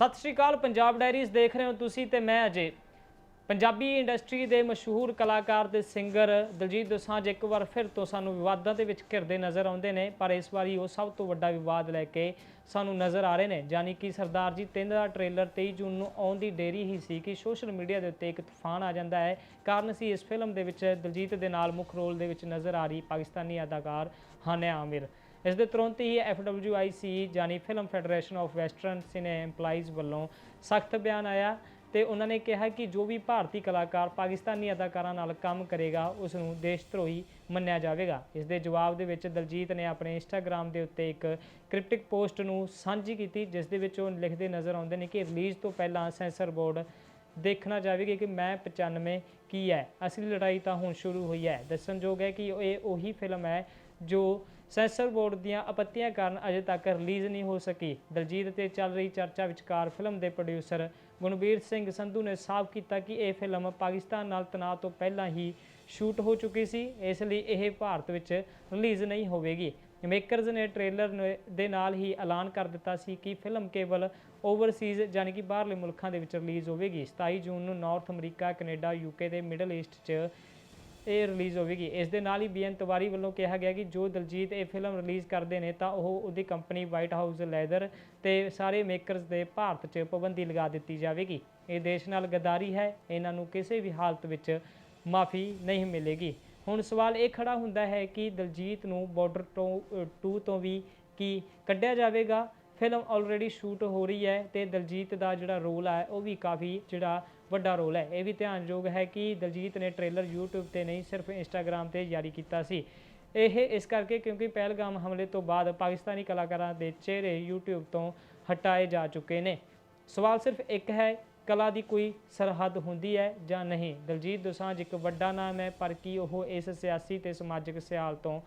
ਸਤਿ ਸ਼੍ਰੀ ਅਕਾਲ, ਪੰਜਾਬ ਡਾਇਰੀਜ਼ ਦੇਖ ਰਹੇ ਹੋ ਤੁਸੀਂ ਤੇ ਮੈਂ ਅਜੇ। ਪੰਜਾਬੀ ਇੰਡਸਟਰੀ ਦੇ ਮਸ਼ਹੂਰ ਕਲਾਕਾਰ ਤੇ ਸਿੰਗਰ ਦਲਜੀਤ ਦੋਸਾਂਝ ਇੱਕ ਵਾਰ ਫਿਰ ਤੋਂ ਸਾਨੂੰ ਵਿਵਾਦਾਂ ਦੇ ਵਿੱਚ ਘਿਰਦੇ ਨਜ਼ਰ ਆਉਂਦੇ ਨੇ, ਪਰ ਇਸ ਵਾਰੀ ਉਹ ਸਭ ਤੋਂ ਵੱਡਾ ਵਿਵਾਦ ਲੈ ਕੇ ਸਾਨੂੰ ਨਜ਼ਰ ਆ ਰਹੇ ਨੇ, ਯਾਨੀ ਕਿ ਸਰਦਾਰ ਜੀ, ਤਿੰਨ ਦਾ ਟ੍ਰੇਲਰ 23 ਜੂਨ ਨੂੰ ਆਉਣ ਦੀ ਦੇਰੀ ਹੀ ਸੀ ਕਿ ਸੋਸ਼ਲ ਮੀਡੀਆ ਦੇ ਉੱਤੇ ਇੱਕ ਤੂਫਾਨ ਆ ਜਾਂਦਾ ਹੈ। ਕਾਰਨ ਸੀ ਇਸ ਫਿਲਮ ਦੇ ਵਿੱਚ ਦਲਜੀਤ ਦੇ ਨਾਲ ਮੁੱਖ ਰੋਲ ਦੇ ਵਿੱਚ ਨਜ਼ਰ ਆ ਰਹੀ ਪਾਕਿਸਤਾਨੀ ਅਦਾਕਾਰ ਹਾਨਿਆ ਆਮਿਰ। ਇਸ ਦੇ ਤੁਰੰਤ ਹੀ FWIC ਯਾਨੀ film federation of western cine EMPLOYEES ਵੱਲੋਂ ਸਖਤ ਬਿਆਨ ਆਇਆ ਤੇ ਉਹਨਾਂ ਨੇ ਕਿਹਾ ਕਿ ਜੋ ਵੀ ਭਾਰਤੀ ਕਲਾਕਾਰ ਪਾਕਿਸਤਾਨੀ ਅਦਾਕਾਰਾਂ ਨਾਲ ਕੰਮ ਕਰੇਗਾ ਉਸ ਨੂੰ ਦੇਸ਼ ਧਰੋਹੀ ਮੰਨਿਆ ਜਾਵੇਗਾ। ਇਸ ਦੇ ਜਵਾਬ ਦੇ ਵਿੱਚ ਦਲਜੀਤ ਨੇ ਆਪਣੇ ਇੰਸਟਾਗ੍ਰam ਦੇ ਉੱਤੇ ਇੱਕ ਕ੍ਰਿਪਟਿਕ ਪੋਸਟ ਨੂੰ ਸਾਂਝੀ ਕੀਤੀ, ਜਿਸ ਦੇ ਵਿੱਚ ਉਹ ਲਿਖਦੇ ਨਜ਼ਰ ਆਉਂਦੇ ਨੇ ਕਿ ਰਿਲੀਜ਼ ਤੋਂ ਪਹਿਲਾਂ ਸੈਂਸਰ ਬੋਰਡ ਦੇਖਣਾ ਚਾਹੇਗੀ ਕਿ ਮੈਂ 95 ਕੀ ਹੈ। ਅਸਲੀ ਲੜਾਈ ਤਾਂ ਹੁਣ ਸ਼ੁਰੂ ਹੋਈ ਹੈ। ਦੱਸਣਯੋਗ ਹੈ ਕਿ ਇਹ ਉਹੀ ਫਿਲਮ ਹੈ ਜੋ ਸੈਂਸਰ ਬੋਰਡ ਦੀਆਂ ਆਪੱਤੀਆਂ ਕਾਰਨ ਅਜੇ ਤੱਕ ਰਿਲੀਜ਼ ਨਹੀਂ ਹੋ ਸਕੀ। ਦਲਜੀਤ ਤੇ ਚੱਲ ਰਹੀ ਚਰਚਾ ਵਿਚਕਾਰ ਫਿਲਮ ਦੇ ਪ੍ਰੋਡਿਊਸਰ ਗੁਣਬੀਰ ਸਿੰਘ ਸੰਧੂ ਨੇ ਸਾਫ਼ ਕੀਤਾ ਕਿ ਇਹ ਫਿਲਮ ਪਾਕਿਸਤਾਨ ਨਾਲ ਤਣਾਅ ਤੋਂ ਪਹਿਲਾਂ ਹੀ ਸ਼ੂਟ ਹੋ ਚੁੱਕੀ ਸੀ, ਇਸ ਲਈ ਇਹ ਭਾਰਤ ਵਿੱਚ ਰਿਲੀਜ਼ ਨਹੀਂ ਹੋਵੇਗੀ। ਮੇਕਰਜ਼ ਨੇ ਟ੍ਰੇਲਰ ਦੇ ਨਾਲ ਹੀ ਐਲਾਨ ਕਰ ਦਿੱਤਾ ਸੀ ਕਿ ਫਿਲਮ ਕੇਵਲ ਓਵਰਸੀਜ਼ ਯਾਨੀ ਕਿ ਬਾਹਰਲੇ ਮੁਲਕਾਂ ਦੇ ਵਿੱਚ ਰਿਲੀਜ਼ ਹੋਵੇਗੀ। 27 ਜੂਨ ਨੂੰ ਨਾਰਥ ਅਮਰੀਕਾ, ਕੈਨੇਡਾ, ਯੂਕੇ ਤੇ ਮਿਡਲ ਈਸਟ 'ਚ ਇਹ ਰਿਲੀਜ਼ ਹੋਵੇਗੀ। ਇਸ ਦੇ ਨਾਲ ਹੀ ਬੀਐਨ ਤਿਵਾਰੀ ਵੱਲੋਂ ਕਿਹਾ ਗਿਆ ਕਿ ਜੋ ਦਲਜੀਤ ਇਹ ਫਿਲਮ ਰਿਲੀਜ਼ ਕਰਦੇ ਨੇ, ਤਾਂ ਉਹ ਉਹਦੀ ਕੰਪਨੀ ਵਾਈਟ ਹਾਊਸ ਲੈਦਰ ਤੇ ਸਾਰੇ ਮੇਕਰਸ ਦੇ ਭਾਰਤ 'ਚ ਪਾਬੰਦੀ ਲਗਾ ਦਿੱਤੀ ਜਾਵੇਗੀ। ਇਹ ਦੇਸ਼ ਨਾਲ ਗਦਾਰੀ ਹੈ, ਇਹਨਾਂ ਨੂੰ ਕਿਸੇ ਵੀ ਹਾਲਤ ਵਿੱਚ ਮਾਫੀ ਨਹੀਂ ਮਿਲੇਗੀ। ਹੁਣ ਸਵਾਲ ਇਹ ਖੜਾ ਹੁੰਦਾ ਹੈ ਕਿ ਦਲਜੀਤ ਨੂੰ ਬਾਰਡਰ ਤੋਂ 2 ਤੋਂ ਵੀ ਕੀ ਕੱਢਿਆ ਜਾਵੇਗਾ? ਫਿਲਮ ਆਲਰੇਡੀ ਸ਼ੂਟ ਹੋ ਰਹੀ ਹੈ ਤੇ ਦਲਜੀਤ ਦਾ ਜਿਹੜਾ ਰੋਲ ਹੈ ਉਹ ਵੀ ਕਾਫੀ ਜਿਹੜਾ ਵੱਡਾ ਰੋਲ ਹੈ। ਇਹ ਵੀ ਧਿਆਨਯੋਗ ਹੈ ਕਿ ਦਲਜੀਤ ਨੇ ਟ੍ਰੇਲਰ YouTube ਤੇ ਨਹੀਂ, ਸਿਰਫ Instagram ਤੇ ਜਾਰੀ ਕੀਤਾ ਸੀ। ਇਹ ਇਸ ਕਰਕੇ ਕਿਉਂਕਿ ਪਹਿਲਗਾਮ ਹਮਲੇ ਤੋਂ ਬਾਅਦ ਪਾਕਿਸਤਾਨੀ ਕਲਾਕਾਰਾਂ ਦੇ ਚਿਹਰੇ YouTube ਤੋਂ ਹਟਾਏ ਜਾ ਚੁੱਕੇ ਨੇ। ਸਵਾਲ ਸਿਰਫ ਇੱਕ ਹੈ, ਕਲਾ ਦੀ ਕੋਈ ਸਰਹੱਦ ਹੁੰਦੀ ਹੈ ਜਾਂ ਨਹੀਂ? ਦਲਜੀਤ ਦੋਸਾਂਝ ਇੱਕ ਵੱਡਾ ਨਾਮ ਹੈ, ਪਰ ਕੀ ਉਹ ਇਸ ਸਿਆਸੀ ਤੇ ਸਮਾਜਿਕ ਸਿਆਲ ਤੋਂ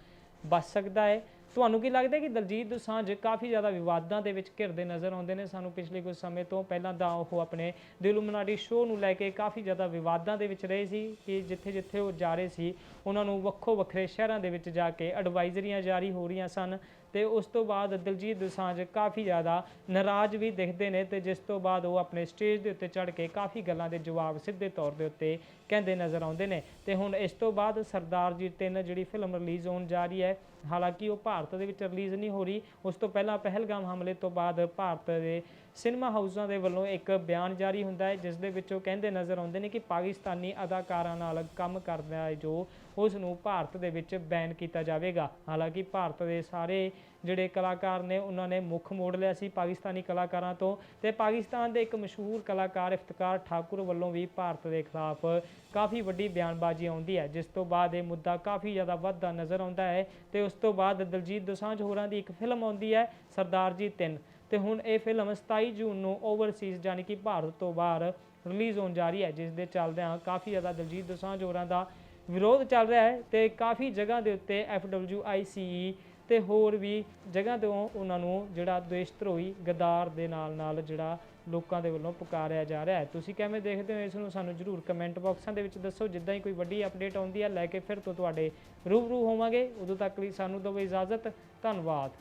ਬਚ ਸਕਦਾ ਹੈ? ਤੁਹਾਨੂੰ ਕੀ ਲੱਗਦਾ ਕਿ ਦਲਜੀਤ ਦੋਸਾਂਝ ਕਾਫੀ ਜ਼ਿਆਦਾ ਵਿਵਾਦਾਂ ਦੇ ਵਿੱਚ ਘਿਰਦੇ ਨਜ਼ਰ ਆਉਂਦੇ ਨੇ? ਸਾਨੂੰ ਪਿਛਲੇ ਕੁਝ ਸਮੇਂ ਤੋਂ ਪਹਿਲਾਂ ਦਾ ਉਹ ਆਪਣੇ ਦਿਲੂਮਨਾਟੀ ਸ਼ੋਅ ਨੂੰ ਲੈ ਕੇ ਕਾਫੀ ਜ਼ਿਆਦਾ ਵਿਵਾਦਾਂ ਦੇ ਵਿੱਚ ਰਹੇ ਸੀ ਕਿ ਜਿੱਥੇ ਜਿੱਥੇ ਉਹ ਜਾ ਰਹੇ ਸੀ, ਉਹਨਾਂ ਨੂੰ ਵੱਖੋ ਵੱਖਰੇ ਸ਼ਹਿਰਾਂ ਦੇ ਵਿੱਚ ਜਾ ਕੇ ਐਡਵਾਈਜ਼ਰੀਆਂ ਜਾਰੀ ਹੋ ਰਹੀਆਂ ਸਨ। ਤੇ ਉਸ ਤੋਂ ਬਾਅਦ ਦਿਲਜੀਤ ਦੋਸਾਂਝ ਕਾਫੀ ਜ਼ਿਆਦਾ ਨਾਰਾਜ਼ ਵੀ ਦਿਖਦੇ ਨੇ ਤੇ ਜਿਸ ਤੋਂ ਬਾਅਦ ਉਹ ਆਪਣੇ ਸਟੇਜ ਦੇ ਉੱਤੇ ਚੜ੍ਹ ਕੇ ਕਾਫੀ ਗੱਲਾਂ ਦੇ ਜਵਾਬ ਸਿੱਧੇ ਤੌਰ ਦੇ ਉੱਤੇ ਕਹਿੰਦੇ ਨਜ਼ਰ ਆਉਂਦੇ ਨੇ। ਤੇ ਹੁਣ ਇਸ ਤੋਂ ਬਾਅਦ ਸਰਦਾਰ ਜੀ 3 ਜਿਹੜੀ ਫਿਲਮ ਰਿਲੀਜ਼ ਹੋਣ ਜਾ ਰਹੀ ਹੈ, ਹਾਲਾਂਕਿ ਉਹ ਭਾਰਤ ਦੇ ਵਿੱਚ ਰਿਲੀਜ਼ ਨਹੀਂ ਹੋ ਰਹੀ। ਉਸ ਤੋਂ ਪਹਿਲਾਂ ਪਹਿਲਗਾਮ ਹਮਲੇ ਤੋਂ ਬਾਅਦ ਭਾਰਤ ਦੇ ਸਿਨੇਮਾ ਹਾਊਸਾਂ ਦੇ ਵੱਲੋਂ ਇੱਕ ਬਿਆਨ ਜਾਰੀ ਹੁੰਦਾ ਹੈ, ਜਿਸ ਦੇ ਵਿੱਚ ਉਹ ਕਹਿੰਦੇ ਨਜ਼ਰ ਆਉਂਦੇ ਨੇ ਕਿ ਪਾਕਿਸਤਾਨੀ ਅਦਾਕਾਰਾਂ ਨਾਲ ਕੰਮ ਕਰਦਾ ਹੈ, ਜੋ ਉਸ ਨੂੰ ਭਾਰਤ ਦੇ ਵਿੱਚ ਬੈਨ ਕੀਤਾ ਜਾਵੇਗਾ। ਹਾਲਾਂਕਿ ਭਾਰਤ ਦੇ ਸਾਰੇ ਜਿਹੜੇ ਕਲਾਕਾਰ ਨੇ, ਉਹਨਾਂ ਨੇ ਮੁੱਖ ਮੋੜ ਲਿਆ ਸੀ ਪਾਕਿਸਤਾਨੀ ਕਲਾਕਾਰਾਂ ਤੋਂ ਤੇ ਪਾਕਿਸਤਾਨ ਦੇ ਇੱਕ ਮਸ਼ਹੂਰ ਕਲਾਕਾਰ ਇਫਤਕਾਰ ਠਾਕੁਰ ਵੱਲੋਂ ਵੀ ਭਾਰਤ ਦੇ ਖਿਲਾਫ ਕਾਫੀ ਵੱਡੀ ਬਿਆਨਬਾਜ਼ੀ ਆਉਂਦੀ ਹੈ, ਜਿਸ ਤੋਂ ਬਾਅਦ ਇਹ ਮੁੱਦਾ ਕਾਫੀ ਜ਼ਿਆਦਾ ਵੱਧਦਾ ਨਜ਼ਰ ਆਉਂਦਾ ਹੈ ਤੇ ਉਸ ਤੋਂ ਬਾਅਦ ਦਲਜੀਤ ਦੋਸਾਂਝ ਹੋਰਾਂ ਦੀ ਇੱਕ ਫਿਲਮ ਆਉਂਦੀ ਹੈ ਸਰਦਾਰ ਜੀ 3 ਤੇ ਹੁਣ ਇਹ ਫਿਲਮ 27 ਜੂਨ ਨੂੰ ਓਵਰਸੀਜ਼ ਯਾਨੀ ਕਿ ਭਾਰਤ ਤੋਂ ਬਾਹਰ ਰਿਲੀਜ਼ ਹੋਣ ਜਾ ਰਹੀ ਹੈ, ਜਿਸ ਦੇ ਚੱਲਦਿਆਂ ਕਾਫੀ ਜ਼ਿਆਦਾ ਦਲਜੀਤ ਦੋਸਾਂਝ ਹੋਰਾਂ ਦਾ ਵਿਰੋਧ ਚੱਲ ਰਿਹਾ ਹੈ ਤੇ ਕਾਫੀ ਜਗ੍ਹਾ ਦੇ ਉੱਤੇ FWICE ਤੇ ਹੋਰ ਵੀ ਜਗ੍ਹਾ ਤੋਂ ਉਹਨਾਂ ਨੂੰ ਜਿਹੜਾ ਦੇਸ਼ ਧਰੋਹੀ ਗਦਾਰ ਦੇ ਨਾਲ ਨਾਲ ਜਿਹੜਾ ਲੋਕਾਂ ਦੇ ਵੱਲੋਂ ਪੁਕਾਰਿਆ ਜਾ ਰਿਹਾ ਹੈ। ਤੁਸੀਂ ਕਿਵੇਂ ਦੇਖਦੇ ਹੋ ਇਸ ਨੂੰ? ਸਾਨੂੰ ਜਰੂਰ ਕਮੈਂਟ ਬਾਕਸਾਂ ਦੇ ਵਿੱਚ ਦੱਸੋ। ਜਿੱਦਾਂ ਹੀ ਕੋਈ ਵੱਡੀ ਅਪਡੇਟ ਆਉਂਦੀ ਹੈ, ਲੈ ਕੇ ਫਿਰ ਤੋਂ ਤੁਹਾਡੇ ਰੂਬਰੂ ਹੋਵਾਂਗੇ। ਉਦੋਂ ਤੱਕ ਲਈ ਸਾਨੂੰ ਦਿਓ ਇਜਾਜ਼ਤ। ਧੰਨਵਾਦ।